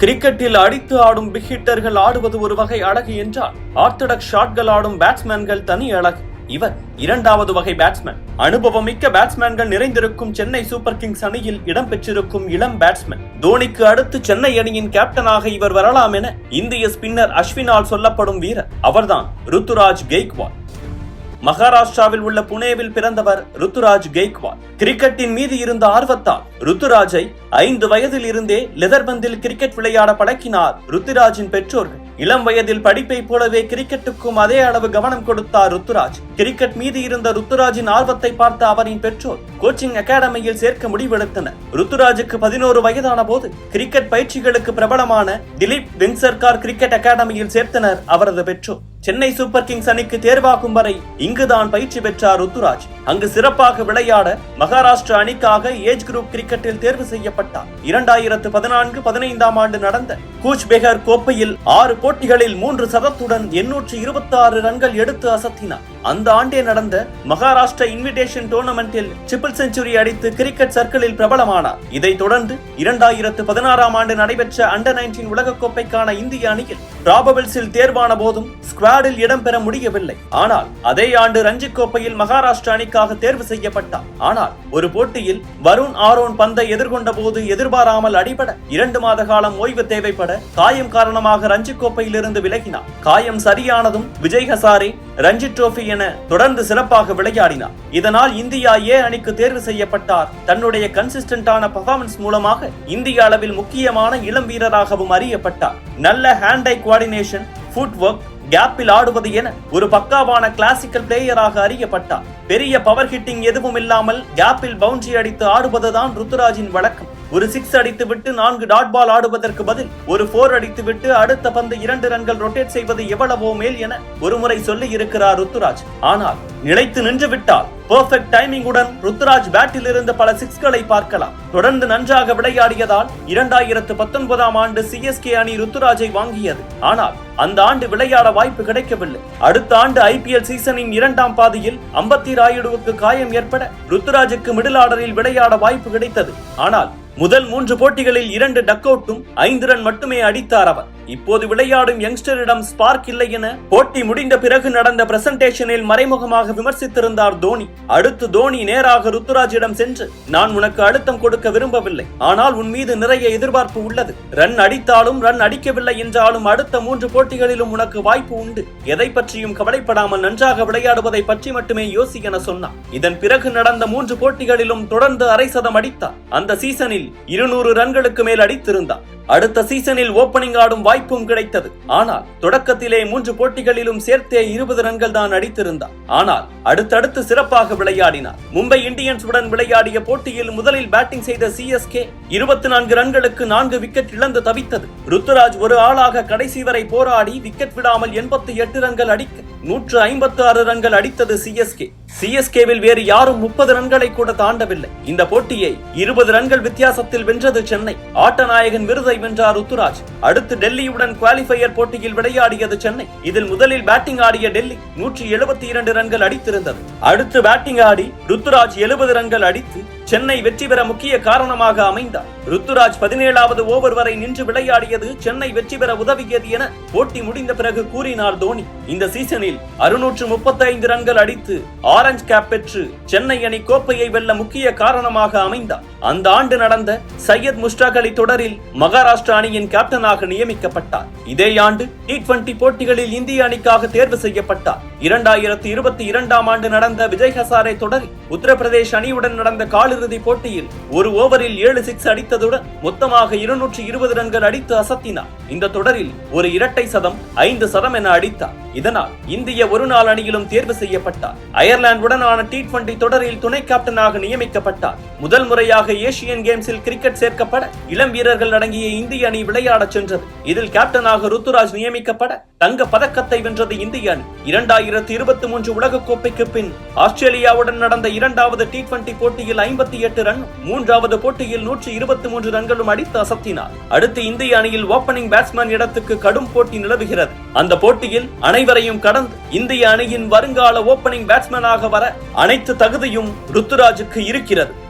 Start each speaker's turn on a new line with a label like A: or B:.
A: கிரிக்கெட்டில் அடித்து ஆடும் பிக் ஹிட்டர்கள் ஆடுவது ஒரு வகை அழகு என்றால் ஆர்த்தடாக்ஸ் ஷாட்கள் ஆடும் பேட்ஸ்மேன்கள் தனி அழகு. இவர் இரண்டாவது வகை பேட்ஸ்மேன் அனுபவமிக்க பேட்ஸ்மேன்கள் நிறைந்திருக்கும் சென்னை சூப்பர் கிங்ஸ் அணியில் இடம்பெற்றிருக்கும் இளம் பேட்ஸ்மேன் தோனிக்கு அடுத்து சென்னை அணியின் கேப்டனாக இவர் வரலாம் என இந்திய ஸ்பின்னர் அஸ்வினால் சொல்லப்படும் வீரர். அவர்தான் ருத்துராஜ் கெய்க்வால். மகாராஷ்டிராவில் உள்ள புனேவில் பிறந்தவர் ருத்துராஜ் கெய்க்வால். கிரிக்கெட்டின் மீது இருந்த ஆர்வத்தால் ருத்துராஜை ஐந்து வயதில் இருந்தே லெதர்பந்தில் கிரிக்கெட் விளையாட பழக்கினார் ருத்துராஜின் பெற்றோர்கள். இளம் வயதில் படிப்பை போலவே கிரிக்கெட்டுக்கும் அதே அளவு கவனம் கொடுத்தார் ருத்துராஜ். கிரிக்கெட் மீது இருந்த ருத்துராஜின் ஆர்வத்தை பார்த்த அவரின் பெற்றோர் கோச்சிங் அகாடமியில் சேர்க்க முடிவெடுத்தனர். ருத்துராஜுக்கு பதினோரு வயதான போது கிரிக்கெட் பயிற்சிகளுக்கு பிரபலமான திலீப் வென்சர்கார் கிரிக்கெட் அகாடமியில் சேர்த்தனர் அவரது பெற்றோர். சென்னை சூப்பர் கிங்ஸ் அணிக்கு தேர்வாகும் வரை இங்குதான் பயிற்சி பெற்றார் ருத்துராஜ். அங்கு சிறப்பாக விளையாட மகாராஷ்டிரா அணிக்காக ஏஜ் குரூப் கிரிக்கெட்டில் தேர்வு செய்யப்பட்டார். இரண்டாயிரத்து பதினான்கு பதினைந்தாம் ஆண்டு நடந்த கூச் பெகர் கோப்பையில் ஆறு போட்டிகளில் மூன்று சதத்துடன் எண்ணூற்று இருபத்தி ஆறு ரன்கள் எடுத்து அசத்தினார். அந்த ஆண்டே நடந்த மகாராஷ்டிரா இன்விடேஷன் டோர்னமெண்டில் ட்ரிபிள் செஞ்சுரி அடித்து கிரிக்கெட் சர்க்கிளில் பிரபலமானார். இதைத் தொடர்ந்து இரண்டாயிரத்து பதினாறாம் ஆண்டு நடைபெற்ற அண்டர் நைன்டீன் உலகக்கோப்பைக்கான இந்திய அணியில் ராபபிள்ஸில் தேர்வான போதும் ஸ்குவாடில் இடம்பெற முடியவில்லை. ஆனால் அதே ஆண்டு ரஞ்சிக் கோப்பையில் மகாராஷ்டிரா அணிக்காக தேர்வு செய்யப்பட்டார். ஆனால் ஒரு போட்டியில் வருண் ஆரோன் பந்தை எதிர்கொண்ட போது எதிர்பாராமல் அடிபட இரண்டு மாத காலம் ஓய்வு தேவைப்பட காயம் காரணமாக ரஞ்சி கோப்பையிலிருந்து விலகினார். காயம் சரியானதும் விஜய் ஹசாரே ரஞ்சி டிரோபி என தொடர்ந்து சிறப்பாக விளையாடினார். இதனால் இந்தியா ஏ அணிக்கு தேர்வு செய்யப்பட்டார். தன்னுடைய கன்சிஸ்டன்டான பர்ஃபார்மன்ஸ் மூலமாக இந்திய அளவில் முக்கியமான இளம் வீரராகவும் அறியப்பட்டார். நல்ல hand eye coordination foot work கேப்பில் ஆடுவது என ஒரு பக்காவான கிளாசிக்கல் பிளேயராக அறியப்பட்டார். பெரிய பவர் ஹிட்டிங் எதுவும் இல்லாமல் கேப்பில் பவுண்டரி அடித்து ஆடுவதுதான் ருத்துராஜின் வழக்கம். ஒரு சிக்ஸ் அடித்துவிட்டு நான்கு டாட் பால் ஆடுவதற்கு பதில் ஒரு போர் அடித்துவிட்டு அடுத்த பந்து இரண்டு ரன்கள் ரொட்டேட் செய்வது எவ்வளவோ மேல் என ஒருமுறை சொல்லி இருக்கிறார் ருத்துராஜ். ஆனால் நிலைத்து நின்று விட்டால் பெர்ஃபெக்ட் டைமிங்குடன் ருத்துராஜ் பேட்டில் இருந்து பல சிக்ஸ்களை பார்க்கலாம். தொடர்ந்து நன்றாக விளையாடியதால் இரண்டாயிரத்து பத்தொன்பதாம் ஆண்டு சிஎஸ்கே அணி ருத்துராஜை வாங்கியது. ஆனால் அந்த ஆண்டு விளையாட வாய்ப்பு கிடைக்கவில்லை. அடுத்த ஆண்டு ஐபிஎல் சீசனின் இரண்டாம் பாதியில் அம்பத்தி ராயுடுவுக்கு காயம் ஏற்பட ருத்துராஜுக்கு மிடில் ஆர்டரில் விளையாட வாய்ப்பு கிடைத்தது. ஆனால் முதல் மூன்று போட்டிகளில் இரண்டு டக் அவுட்டும் ஐந்து ரன் மட்டுமே அடித்தார் அவர். இப்போது விளையாடும் யங்ஸ்டரிடம் ஸ்பார்க் இல்லை என போட்டி முடிந்த பிறகு நடந்த பிரசன்டேஷனில் மறைமுகமாக விமர்சித்திருந்தார் தோனி. அடுத்து தோனி நேராக ருத்துராஜிடம் சென்று நான் உனக்கு அழுத்தம் கொடுக்க விரும்பவில்லை. ஆனால் உன் மீது நிறைய எதிர்பார்ப்பு உள்ளது. ரன் அடித்தாலும் ரன் அடிக்கவில்லை என்றாலும் அடுத்த மூன்று போட்டிகளிலும் உனக்கு வாய்ப்பு உண்டு. எதை பற்றியும் கவலைப்படாமல் நன்றாக விளையாடுவதை பற்றி மட்டுமே யோசி என சொன்னார். இதன் பிறகு நடந்த மூன்று போட்டிகளிலும் தொடர்ந்து அரை சதம் அடித்தார். அந்த சீசனில் இருநூறு ரன்களுக்கு மேல் அடித்திருந்தார். அடுத்த சீசனில் ஓபனிங் ஆடும் வாய்ப்பும் கிடைத்தது. ஆனால் தொடக்கத்திலே மூன்று போட்டிகளிலும் சேர்த்தே இருபது ரன்கள் தான் அடித்திருந்தார் ஆனால் அடுத்தடுத்து சிறப்பாக விளையாடினார். மும்பை இந்தியன்ஸ் உடன் விளையாடிய போட்டியில் முதலில் பேட்டிங் செய்த சிஎஸ்கே இருபத்தி நான்கு ரன்களுக்கு நான்கு விக்கெட் இழந்து தவித்தது. ருத்துராஜ் ஒரு ஆளாக கடைசி வரை போராடி விக்கெட் விடாமல் எண்பத்தி எட்டு ரன்கள் அடிக்க நூற்று ஐம்பத்தி ஆறு ரன்கள் அடித்தது சிஎஸ்கே சிஎஸ்கேவில் வேறு யாரும் முப்பது ரன்களை கூட தாண்டவில்லை. இந்த போட்டியை இருபது ரன்கள் வித்தியாசத்தில் வென்றது சென்னை. ஆட்டநாயகன் விருதை வென்றார் ருத்துராஜ். அடுத்து டெல்லியுடன் குவாலிஃபையர் போட்டியில் விளையாடியது சென்னை. இதில் முதலில் பேட்டிங் ஆடிய டெல்லி நூற்றி எழுபத்தி இரண்டு ரன்கள் அடித்திருந்தது. அடுத்து பேட்டிங் ஆடி ருத்துராஜ் எழுபது ரன்கள் அடித்து சென்னை வெற்றி பெற முக்கிய காரணமாக அமைந்தார். ருத்துராஜ் பதினேழாவது ஓவர் வரை நின்று விளையாடியது சென்னை வெற்றி பெற உதவியது என போட்டி முடிந்த பிறகு கூறினார் தோனி. இந்த சீசனில் அறுநூற்று முப்பத்தைந்து ரன்கள் அடித்து ஆரஞ்சு கேப் பெற்று சென்னை அணி கோப்பையை வெல்ல முக்கிய காரணமாக அமைந்தார். அந்த ஆண்டு நடந்த சையத் முஸ்டாக் அலி தொடரில் மகாராஷ்டிரா அணியின் கேப்டனாக நியமிக்கப்பட்டார். இதே ஆண்டு டி டுவெண்டி போட்டிகளில் இந்திய அணிக்காக தேர்வு செய்யப்பட்டார். இரண்டாயிரத்தி இருபத்தி இரண்டாம் ஆண்டு நடந்த விஜய் ஹசாரே தொடரில் உத்தரப்பிரதேஷ் அணியுடன் நடந்த காலிறுதி போட்டியில் ஒரு ஓவரில் ஏழு சிக்ஸ் அடித்த அடித்ததுடன் மொத்தமாக இருநூற்றி இருபது ரன்கள் அடித்து அசத்தினார். இந்த தொடரில் ஒரு இரட்டை சதம் ஐந்து சதம் என அடித்தார். இதனால் இந்திய ஒருநாள் அணியிலும் தேர்வு செய்யப்பட்டார். அயர்லாந்துடனான டி டுவெண்டி தொடரில் துணை கேப்டனாக நியமிக்கப்பட்டார். முதல் முறையாக ஏசியன் கேம்ஸில் கிரிக்கெட் சேர்க்கப்பட இளம் வீரர்கள் அடங்கிய இந்திய அணி விளையாடச் சென்றது. இதில் கேப்டனாக ருத்துராஜ் நியமிக்கப்பட தங்க பதக்கத்தை வென்றது இந்திய அணி. இரண்டாயிரத்தி இருபத்தி மூன்று உலகக்கோப்பைக்கு பின் ஆஸ்திரேலியாவுடன் நடந்த இரண்டாவது டி டுவெண்டி போட்டியில் ஐம்பத்தி எட்டு ரன் மூன்றாவது போட்டியில் நூற்றி இருபத்தி மூன்று ரன்களும் அடித்து அசத்தினார். அடுத்து இந்திய அணியில் ஓபனிங் பேட்ஸ்மேன் இடத்துக்கு கடும் போட்டி நிலவுகிறது. அந்த போட்டியில் அனைவரையும் கடந்து இந்திய அணியின் வருங்கால ஓபனிங் பேட்ஸ்மேனாக வர அனைத்து தகுதியும் ருத்துராஜுக்கு இருக்கிறது.